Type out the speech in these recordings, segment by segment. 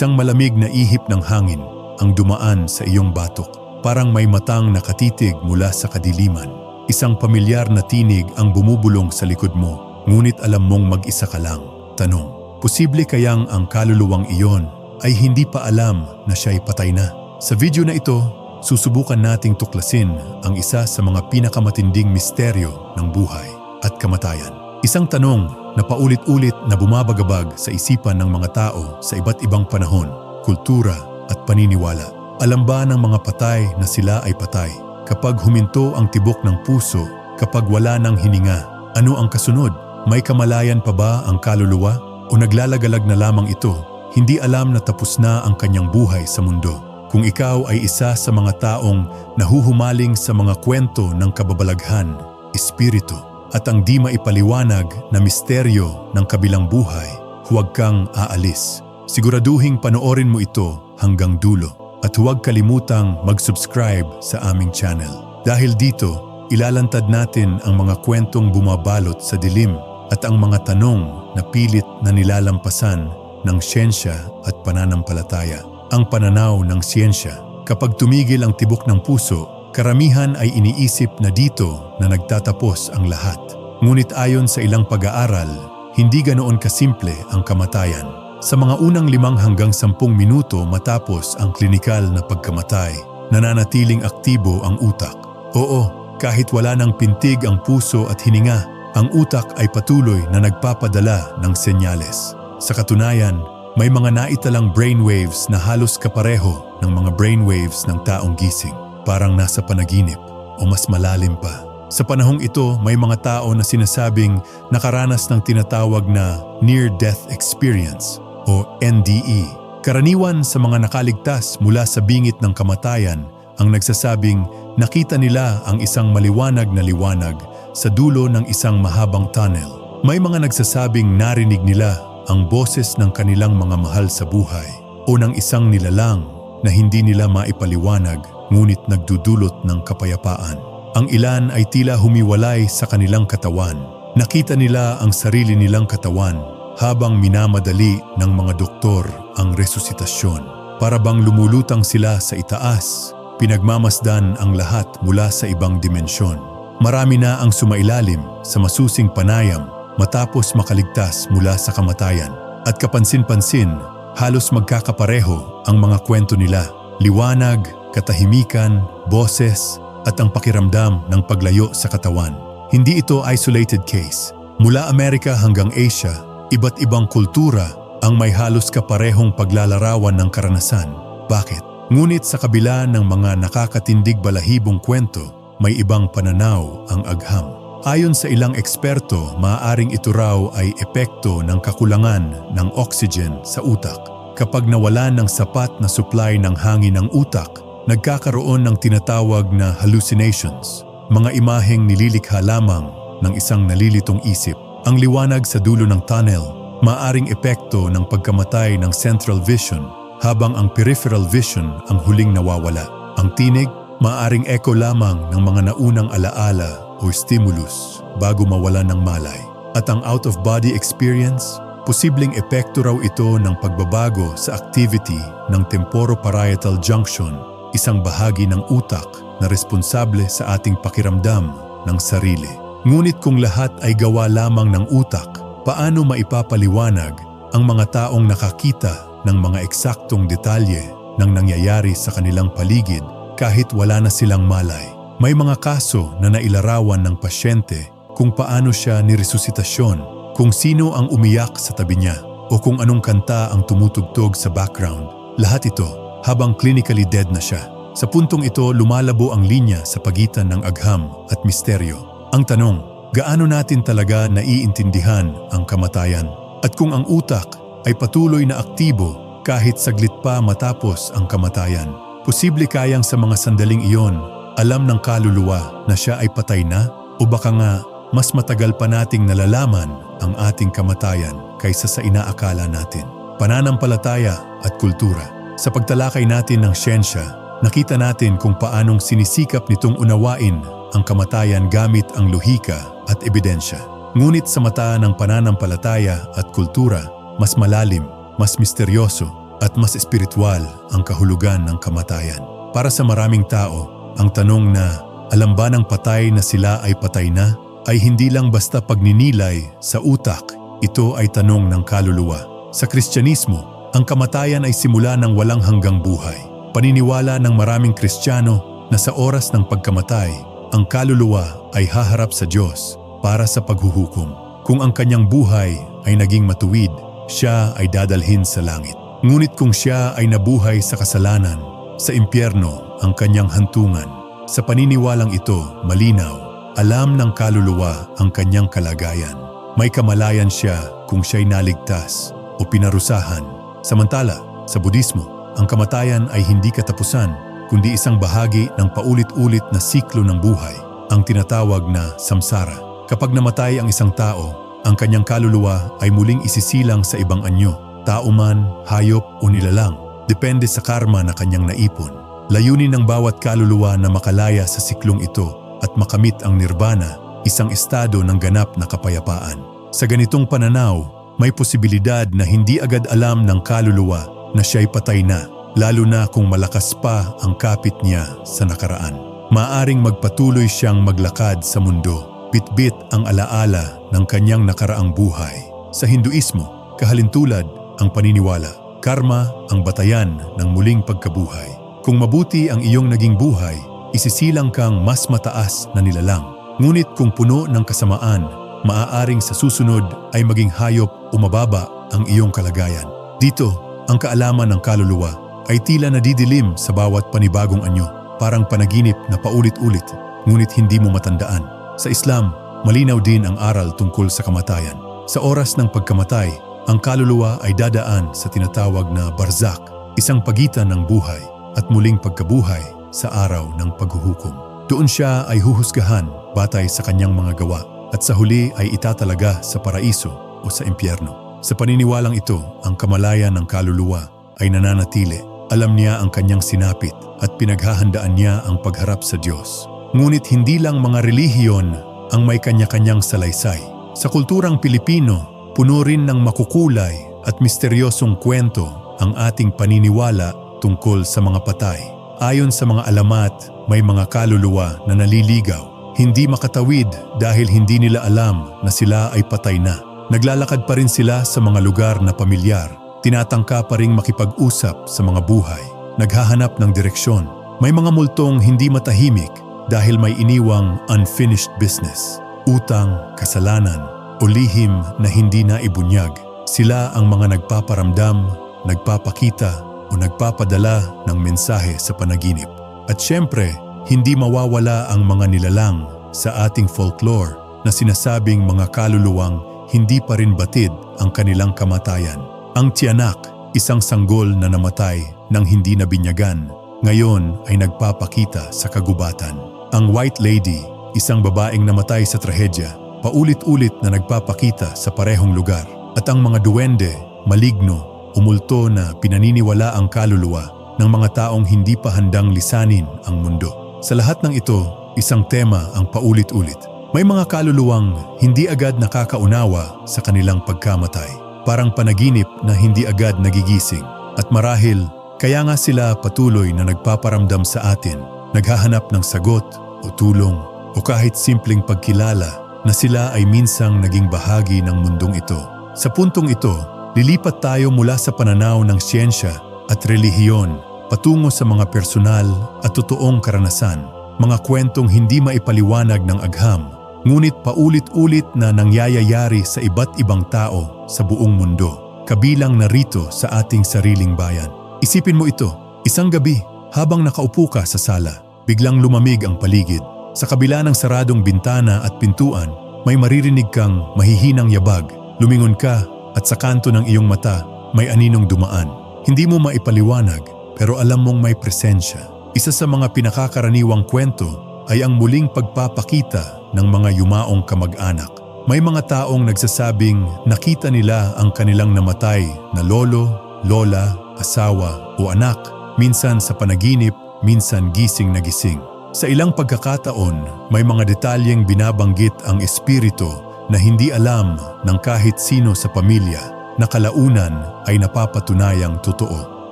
Isang malamig na ihip ng hangin ang dumaan sa iyong batok. Parang may matang nakatitig mula sa kadiliman. Isang pamilyar na tinig ang bumubulong sa likod mo, ngunit alam mong mag-isa ka lang. Tanong, posible kayang ang kaluluwang iyon ay hindi pa alam na siya'y patay na? Sa video na ito, susubukan nating tuklasin ang isa sa mga pinakamatinding misteryo ng buhay at kamatayan. Isang tanong na paulit-ulit na bumabagabag sa isipan ng mga tao sa iba't ibang panahon, kultura at paniniwala. Alam ba ng mga patay na sila ay patay? Kapag huminto ang tibok ng puso, kapag wala ng hininga, ano ang kasunod? May kamalayan pa ba ang kaluluwa? O naglalagalag na lamang ito, hindi alam na tapos na ang kanyang buhay sa mundo? Kung ikaw ay isa sa mga taong nahuhumaling sa mga kwento ng kababalaghan, espiritu, at ang di maipaliwanag na misteryo ng kabilang buhay, huwag kang aalis. Siguraduhing panoorin mo ito hanggang dulo at huwag kalimutang mag-subscribe sa aming channel. Dahil dito, ilalantad natin ang mga kwentong bumabalot sa dilim at ang mga tanong na pilit na nilalampasan ng siyensya at pananampalataya. Ang pananaw ng siyensya. Kapag tumigil ang tibok ng puso, karamihan ay iniisip na dito na nagtatapos ang lahat. Ngunit ayon sa ilang pag-aaral, hindi ganoon kasimple ang kamatayan. Sa mga unang limang hanggang sampung minuto matapos ang klinikal na pagkamatay, nananatiling aktibo ang utak. Oo, kahit wala ng pintig ang puso at hininga, ang utak ay patuloy na nagpapadala ng senyales. Sa katunayan, may mga naitalang brainwaves na halos kapareho ng mga brainwaves ng taong gising, parang nasa panaginip o mas malalim pa. Sa panahong ito, may mga tao na sinasabing nakaranas ng tinatawag na near-death experience o NDE. Karaniwan sa mga nakaligtas mula sa bingit ng kamatayan ang nagsasabing nakita nila ang isang maliwanag na liwanag sa dulo ng isang mahabang tunnel. May mga nagsasabing narinig nila ang boses ng kanilang mga mahal sa buhay o ng isang nilalang na hindi nila maipaliwanag ngunit nagdudulot ng kapayapaan. Ang ilan ay tila humiwalay sa kanilang katawan. Nakita nila ang sarili nilang katawan habang minamadali ng mga doktor ang resuscitasyon. Para bang lumulutang sila sa itaas, pinagmamasdan ang lahat mula sa ibang dimensyon. Marami na ang sumailalim sa masusing panayam matapos makaligtas mula sa kamatayan. At kapansin-pansin, halos magkakapareho ang mga kwento nila. Liwanag, katahimikan, boses, at ang pakiramdam ng paglayo sa katawan. Hindi ito isolated case. Mula Amerika hanggang Asia, iba't ibang kultura ang may halos kaparehong paglalarawan ng karanasan. Bakit? Ngunit sa kabila ng mga nakakatindig balahibong kwento, may ibang pananaw ang agham. Ayon sa ilang eksperto, maaaring ito raw ay epekto ng kakulangan ng oxygen sa utak. Kapag nawalan ng sapat na supply ng hangin ng utak, nagkakaroon ng tinatawag na hallucinations, mga imaheng nililikha lamang ng isang nalilitong isip. Ang liwanag sa dulo ng tunnel, maaring epekto ng pagkamatay ng central vision habang ang peripheral vision ang huling nawawala. Ang tinig, maaring echo lamang ng mga naunang alaala o stimulus bago mawala ng malay. At ang out-of-body experience, posibleng epekto raw ito ng pagbabago sa activity ng temporoparietal junction, isang bahagi ng utak na responsable sa ating pakiramdam ng sarili. Ngunit kung lahat ay gawa lamang ng utak, paano maipapaliwanag ang mga taong nakakita ng mga eksaktong detalye ng nangyayari sa kanilang paligid kahit wala na silang malay? May mga kaso na nailarawan ng pasyente kung paano siya niresuscitasyon, kung sino ang umiyak sa tabi niya, o kung anong kanta ang tumutugtog sa background. Lahat ito habang clinically dead na siya. Sa puntong ito, lumalabo ang linya sa pagitan ng agham at misteryo. Ang tanong, gaano natin talaga naiintindihan ang kamatayan? At kung ang utak ay patuloy na aktibo kahit saglit pa matapos ang kamatayan, posible kayang sa mga sandaling iyon alam ng kaluluwa na siya ay patay na o baka nga mas matagal pa nating nalalaman ang ating kamatayan kaysa sa inaakala natin. Pananampalataya at kultura. Sa pagtalakay natin ng siyensya, nakita natin kung paanong sinisikap nitong unawain ang kamatayan gamit ang lohika at ebidensya. Ngunit sa mata ng pananampalataya at kultura, mas malalim, mas misteryoso, at mas espiritual ang kahulugan ng kamatayan. Para sa maraming tao, ang tanong na alam ba ng patay na sila ay patay na ay hindi lang basta pagninilay sa utak, ito ay tanong ng kaluluwa. Sa Kristyanismo, ang kamatayan ay simula ng walang hanggang buhay. Paniniwala ng maraming Kristiyano na sa oras ng pagkamatay, ang kaluluwa ay haharap sa Diyos para sa paghuhukom. Kung ang kanyang buhay ay naging matuwid, siya ay dadalhin sa langit. Ngunit kung siya ay nabuhay sa kasalanan, sa impyerno ang kanyang hantungan. Sa paniniwalang ito, malinaw, alam ng kaluluwa ang kanyang kalagayan. May kamalayan siya kung siya'y naligtas o pinarusahan. Samantala, sa Budismo, ang kamatayan ay hindi katapusan, kundi isang bahagi ng paulit-ulit na siklo ng buhay, ang tinatawag na samsara. Kapag namatay ang isang tao, ang kanyang kaluluwa ay muling isisilang sa ibang anyo, tao man, hayop o nilalang, depende sa karma na kanyang naipon. Layunin ng bawat kaluluwa na makalaya sa siklong ito at makamit ang nirvana, isang estado ng ganap na kapayapaan. Sa ganitong pananaw, may posibilidad na hindi agad alam ng kaluluwa na siya'y patay na, lalo na kung malakas pa ang kapit niya sa nakaraan. Maaring magpatuloy siyang maglakad sa mundo, bitbit ang alaala ng kanyang nakaraang buhay. Sa Hinduismo, kahalintulad ang paniniwala, karma ang batayan ng muling pagkabuhay. Kung mabuti ang iyong naging buhay, isisilang kang mas mataas na nilalang. Ngunit kung puno ng kasamaan, maaaring sa susunod ay maging hayop o mababa ang iyong kalagayan. Dito, ang kaalaman ng kaluluwa ay tila nadidilim sa bawat panibagong anyo, parang panaginip na paulit-ulit, ngunit hindi mo matandaan. Sa Islam, malinaw din ang aral tungkol sa kamatayan. Sa oras ng pagkamatay, ang kaluluwa ay dadaan sa tinatawag na barzak, isang pagitan ng buhay at muling pagkabuhay sa araw ng paghuhukom. Doon siya ay huhusgahan batay sa kanyang mga gawa at sa huli ay itatalaga sa paraiso o sa impyerno. Sa paniniwalang ito, ang kamalayan ng kaluluwa ay nananatili. Alam niya ang kanyang sinapit at pinaghahandaan niya ang pagharap sa Diyos. Ngunit hindi lang mga relihiyon ang may kanya-kanyang salaysay. Sa kulturang Pilipino, puno rin ng makukulay at misteryosong kwento ang ating paniniwala tungkol sa mga patay. Ayon sa mga alamat, may mga kaluluwa na naliligaw, hindi makatawid dahil hindi nila alam na sila ay patay na. Naglalakad pa rin sila sa mga lugar na pamilyar, tinatangka pa ring makipag-usap sa mga buhay, naghahanap ng direksyon. May mga multong hindi matahimik dahil may iniwang unfinished business, utang, kasalanan, o lihim na hindi na ibunyag. Sila ang mga nagpaparamdam, nagpapakita, o nagpapadala ng mensahe sa panaginip. At syempre, hindi mawawala ang mga nilalang sa ating folklore na sinasabing mga kaluluwang hindi pa rin batid ang kanilang kamatayan. Ang tiyanak, isang sanggol na namatay nang hindi nabinyagan, ngayon ay nagpapakita sa kagubatan. Ang White Lady, isang babaeng namatay sa trahedya, paulit-ulit na nagpapakita sa parehong lugar. At ang mga duwende, maligno, umulto na pinaniniwala ang kaluluwa ng mga taong hindi pa handang lisanin ang mundo. Sa lahat ng ito, isang tema ang paulit-ulit may mga kaluluwang hindi agad nakakaunawa sa kanilang pagkamatay. Parang panaginip na hindi agad nagigising. At marahil, kaya nga sila patuloy na nagpaparamdam sa atin, naghahanap ng sagot o tulong o kahit simpleng pagkilala na sila ay minsang naging bahagi ng mundong ito. Sa puntong ito, lilipat tayo mula sa pananaw ng siyensya at relihiyon patungo sa mga personal at totoong karanasan, mga kwentong hindi maipaliwanag ng agham ngunit paulit-ulit na nangyayayari sa iba't ibang tao sa buong mundo, kabilang narito sa ating sariling bayan. Isipin mo ito, isang gabi, habang nakaupo ka sa sala, biglang lumamig ang paligid. Sa kabila ng saradong bintana at pintuan, may maririnig kang mahihinang yabag. Lumingon ka at sa kanto ng iyong mata, may aninong dumaan. Hindi mo maipaliwanag, pero alam mong may presensya. Isa sa mga pinakakaraniwang kwento ay ang muling pagpapakita ng mga yumaong kamag-anak. May mga taong nagsasabing nakita nila ang kanilang namatay na lolo, lola, asawa o anak, minsan sa panaginip, minsan gising na gising. Sa ilang pagkakataon, may mga detalyeng binabanggit ang espiritu na hindi alam ng kahit sino sa pamilya. na kalaunan ay napapatunayang totoo.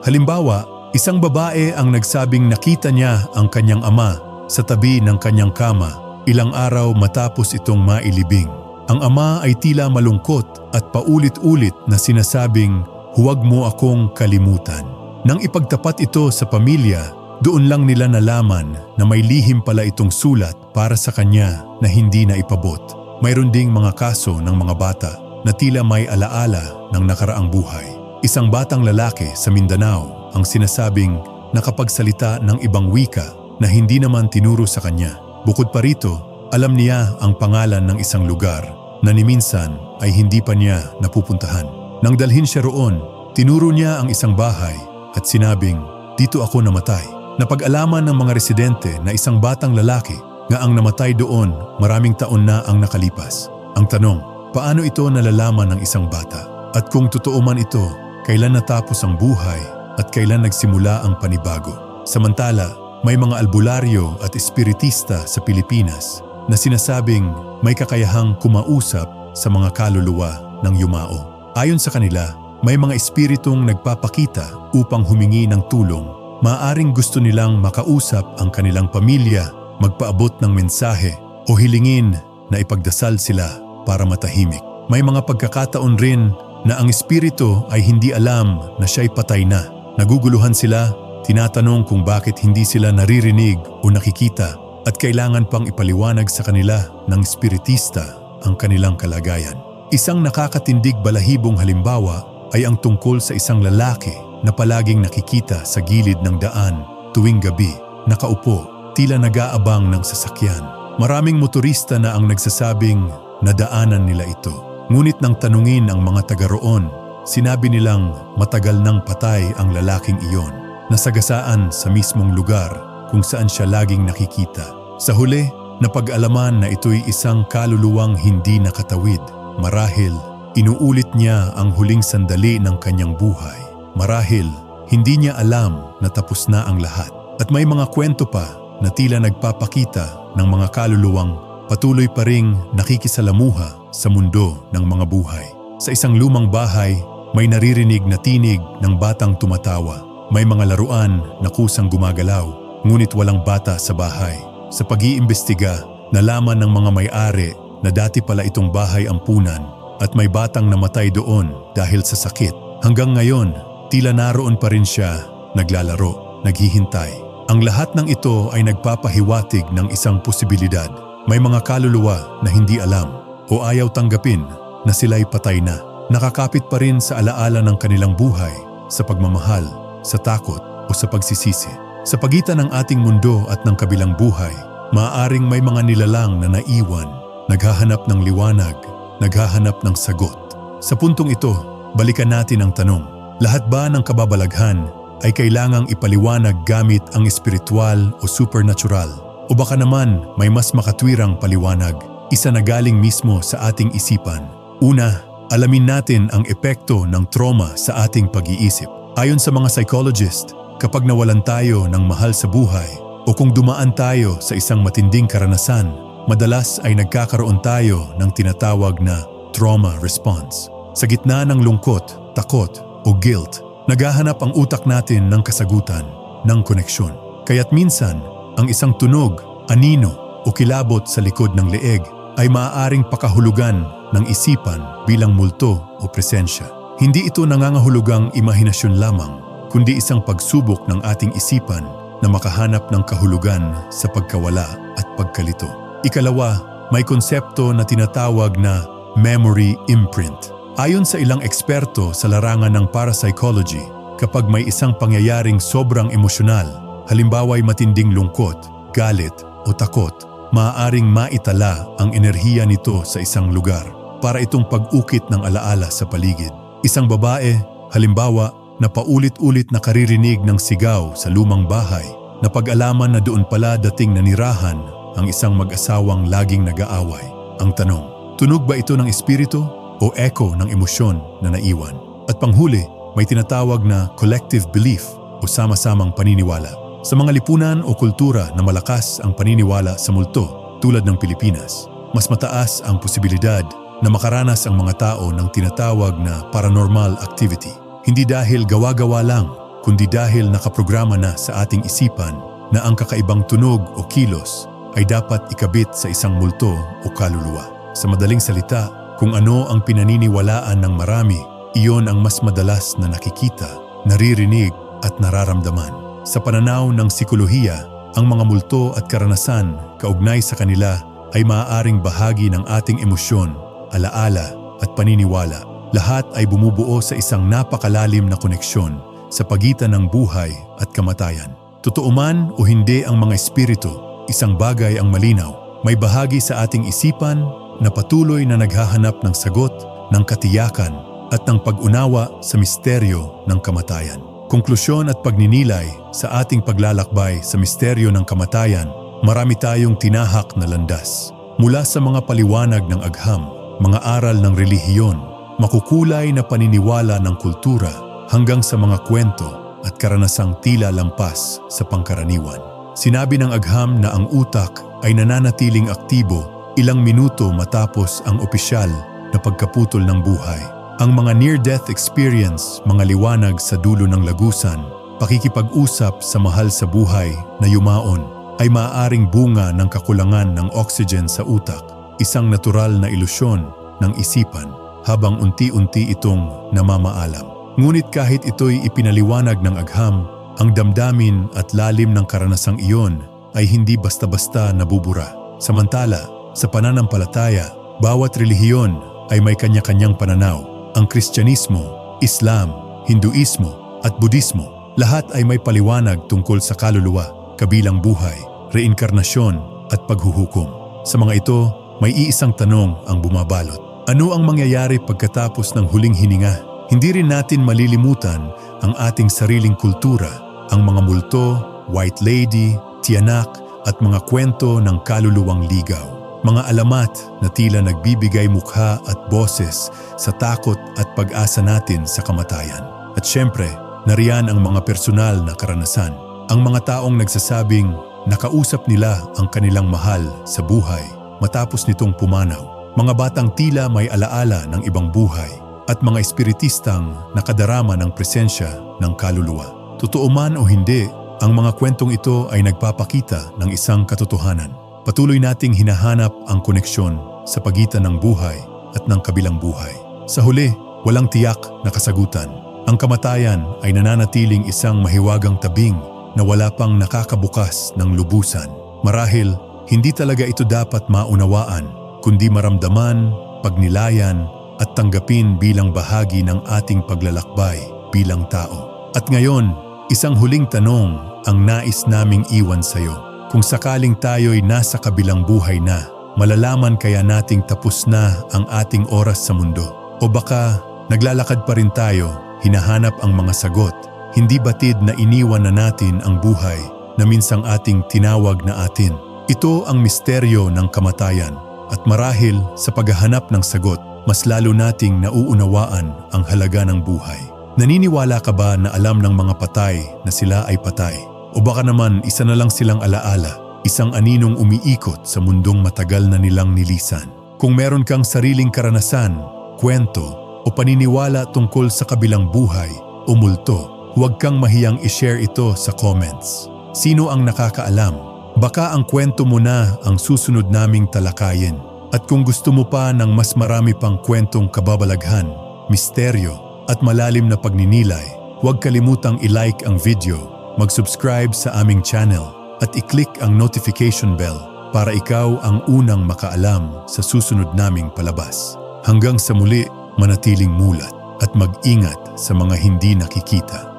Halimbawa, isang babae ang nagsabing nakita niya ang kanyang ama sa tabi ng kanyang kama ilang araw matapos itong mailibing. Ang ama ay tila malungkot at paulit-ulit na sinasabing, huwag mo akong kalimutan. Nang ipagtapat ito sa pamilya, doon lang nila nalaman na may lihim pala itong sulat para sa kanya na hindi na ipabot. Mayroon ding mga kaso ng mga bata na tila may alaala ng nakaraang buhay. Isang batang lalaki sa Mindanao ang sinasabing nakapagsalita ng ibang wika na hindi naman tinuro sa kanya. Bukod pa rito, alam niya ang pangalan ng isang lugar na ni minsan ay hindi pa niya napupuntahan. Nang dalhin siya roon, tinuro niya ang isang bahay at sinabing, dito ako namatay. Napag-alaman ng mga residente na isang batang lalaki nga ang namatay doon maraming taon na ang nakalipas. Ang tanong, paano ito nalalaman ng isang bata? At kung totoo man ito, kailan natapos ang buhay at kailan nagsimula ang panibago? Samantala, may mga albularyo at espiritista sa Pilipinas na sinasabing may kakayahang kumausap sa mga kaluluwa ng yumao. Ayon sa kanila, may mga espiritong nagpapakita upang humingi ng tulong. Maaring gusto nilang makausap ang kanilang pamilya, magpaabot ng mensahe o hilingin na ipagdasal sila para matahimik. May mga pagkakataon rin na ang espiritu ay hindi alam na siya'y patay na. Naguguluhan sila, tinatanong kung bakit hindi sila naririnig o nakikita at kailangan pang ipaliwanag sa kanila ng espiritista ang kanilang kalagayan. Isang nakakatindig balahibong halimbawa ay ang tungkol sa isang lalaki na palaging nakikita sa gilid ng daan tuwing gabi, nakaupo, tila nag-aabang ng sasakyan. Maraming motorista na ang nagsasabing nadaanan nila ito. Ngunit nang tanungin ang mga taga roon, sinabi nilang matagal nang patay ang lalaking iyon, nasagasaan sa mismong lugar kung saan siya laging nakikita. Sa huli, napag-alaman na ito'y isang kaluluwang hindi nakatawid, marahil Inuulit niya ang huling sandali ng kanyang buhay. Marahil, hindi niya alam na tapos na ang lahat. At may mga kwento pa na tila nagpapakita ng mga kaluluwang patuloy pa ring nakikisalamuha sa mundo ng mga buhay. Sa isang lumang bahay, may naririnig na tinig ng batang tumatawa. May mga laruan na kusang gumagalaw, ngunit walang bata sa bahay. Sa pag-iimbestiga, nalaman ng mga may-ari na dati pala itong bahay ampunan at may batang namatay doon dahil sa sakit. Hanggang ngayon, tila naroon pa rin siya, naglalaro, naghihintay. Ang lahat ng ito ay nagpapahiwatig ng isang posibilidad. May mga kaluluwa na hindi alam o ayaw tanggapin na sila'y patay na. Nakakapit pa rin sa alaala ng kanilang buhay, sa pagmamahal, sa takot o sa pagsisisi. Sa pagitan ng ating mundo at ng kabilang buhay, maaaring may mga nilalang na naiwan, naghahanap ng liwanag naghahanap ng sagot. Sa puntong ito, balikan natin ang tanong, lahat ba ng kababalaghan ay kailangang ipaliwanag gamit ang espiritual o supernatural? O baka naman may mas makatwirang paliwanag, isa na galing mismo sa ating isipan. Una, alamin natin ang epekto ng trauma sa ating pag-iisip. Ayon sa mga psychologist, kapag nawalan tayo ng mahal sa buhay o kung dumaan tayo sa isang matinding karanasan, madalas ay nagkakaroon tayo ng tinatawag na trauma response. Sa gitna ng lungkot, takot o guilt, naghahanap ang utak natin ng kasagutan, ng koneksyon. Kaya't minsan, ang isang tunog, anino o kilabot sa likod ng leeg ay maaaring pakahulugan ng isipan bilang multo o presensya. Hindi ito nangangahulugang imahinasyon lamang, kundi isang pagsubok ng ating isipan na makahanap ng kahulugan sa pagkawala at pagkalito. Ikalawa, may konsepto na tinatawag na memory imprint. Ayon sa ilang eksperto sa larangan ng parapsychology, kapag may isang pangyayaring sobrang emosyonal, halimbawa ay matinding lungkot, galit o takot, maaaring maitala ang enerhiya nito sa isang lugar para itong pag-ukit ng alaala sa paligid. Isang babae, halimbawa, na paulit-ulit nakaririnig ng sigaw sa lumang bahay, na pag-alaman na doon pala dating nanirahan ang isang mag-asawang laging nag-aaway. Ang tanong, tunog ba ito ng espiritu o echo ng emosyon na naiwan? At panghuli, may tinatawag na collective belief o sama-samang paniniwala. Sa mga lipunan o kultura na malakas ang paniniwala sa multo tulad ng Pilipinas, mas mataas ang posibilidad na makaranas ang mga tao ng tinatawag na paranormal activity. Hindi dahil gawa-gawa lang, kundi dahil nakaprograma na sa ating isipan na ang kakaibang tunog o kilos ay dapat ikabit sa isang multo o kaluluwa. Sa madaling salita, kung ano ang pinaniniwalaan ng marami, iyon ang mas madalas na nakikita, naririnig at nararamdaman. Sa pananaw ng sikolohiya, ang mga multo at karanasan kaugnay sa kanila ay maaaring bahagi ng ating emosyon, alaala at paniniwala. Lahat ay bumubuo sa isang napakalalim na koneksyon sa pagitan ng buhay at kamatayan. Totoo man o hindi ang mga espiritu, isang bagay ang malinaw. May bahagi sa ating isipan na patuloy na naghahanap ng sagot, ng katiyakan at ng pag-unawa sa misteryo ng kamatayan. Konklusyon at pagninilay sa ating paglalakbay sa misteryo ng kamatayan, marami tayong tinahak na landas. Mula sa mga paliwanag ng agham, mga aral ng relihiyon, makukulay na paniniwala ng kultura hanggang sa mga kwento at karanasang tila lampas sa pangkaraniwan. Sinabi ng agham na ang utak ay nananatiling aktibo ilang minuto matapos ang opisyal na pagkaputol ng buhay. Ang mga near-death experience, mga liwanag sa dulo ng lagusan, pakikipag-usap sa mahal sa buhay na yumaon, ay maaaring bunga ng kakulangan ng oxygen sa utak, isang natural na ilusyon ng isipan habang unti-unti itong namamaalam. Ngunit kahit ito'y ipinaliwanag ng agham, ang damdamin at lalim ng karanasang iyon ay hindi basta-basta nabubura. Samantala, sa pananampalataya, bawat relihiyon ay may kanya-kanyang pananaw. Ang Kristyanismo, Islam, Hinduismo at Budismo, lahat ay may paliwanag tungkol sa kaluluwa, kabilang buhay, reinkarnasyon at paghuhukom. Sa mga ito, may iisang tanong ang bumabalot. Ano ang mangyayari pagkatapos ng huling hininga? Hindi rin natin malilimutan ang ating sariling kultura, ang mga multo, white lady, tiyanak at mga kwento ng kaluluwang ligaw. Mga alamat na tila nagbibigay mukha at boses sa takot at pag-asa natin sa kamatayan. At syempre, nariyan ang mga personal na karanasan. Ang mga taong nagsasabing nakausap nila ang kanilang mahal sa buhay matapos nitong pumanaw. Mga batang tila may alaala ng ibang buhay at mga espiritistang nakadarama ng presensya ng kaluluwa. Totoo man o hindi, ang mga kwentong ito ay nagpapakita ng isang katotohanan. Patuloy nating hinahanap ang koneksyon sa pagitan ng buhay at ng kabilang buhay. Sa huli, walang tiyak na kasagutan. Ang kamatayan ay nananatiling isang mahiwagang tabing na wala pang nakakabukas ng lubusan. Marahil, hindi talaga ito dapat maunawaan, kundi maramdaman, pagnilayan, at tanggapin bilang bahagi ng ating paglalakbay bilang tao. At ngayon, isang huling tanong ang nais naming iwan sa iyo. Kung sakaling tayo'y nasa kabilang buhay na, malalaman kaya nating tapos na ang ating oras sa mundo. O baka naglalakad pa rin tayo, hinahanap ang mga sagot, hindi batid na iniwan na natin ang buhay na minsang ating tinawag na atin. Ito ang misteryo ng kamatayan at marahil sa paghahanap ng sagot, mas lalo nating nauunawaan ang halaga ng buhay. Naniniwala ka ba na alam ng mga patay na sila ay patay? O baka naman isa na lang silang alaala, isang aninong umiikot sa mundong matagal na nilang nilisan. Kung meron kang sariling karanasan, kwento, o paniniwala tungkol sa kabilang buhay o multo, huwag kang mahiyang i-share ito sa comments. Sino ang nakakaalam? Baka ang kwento mo na ang susunod naming talakayin. At kung gusto mo pa ng mas marami pang kwentong kababalaghan, misteryo, at malalim na pagninilay, huwag kalimutang i-like ang video mag-subscribe sa aming channel at i-click ang notification bell para ikaw ang unang makaalam sa susunod naming palabas. Hanggang sa muli, manatiling mulat at mag-ingat sa mga hindi nakikita.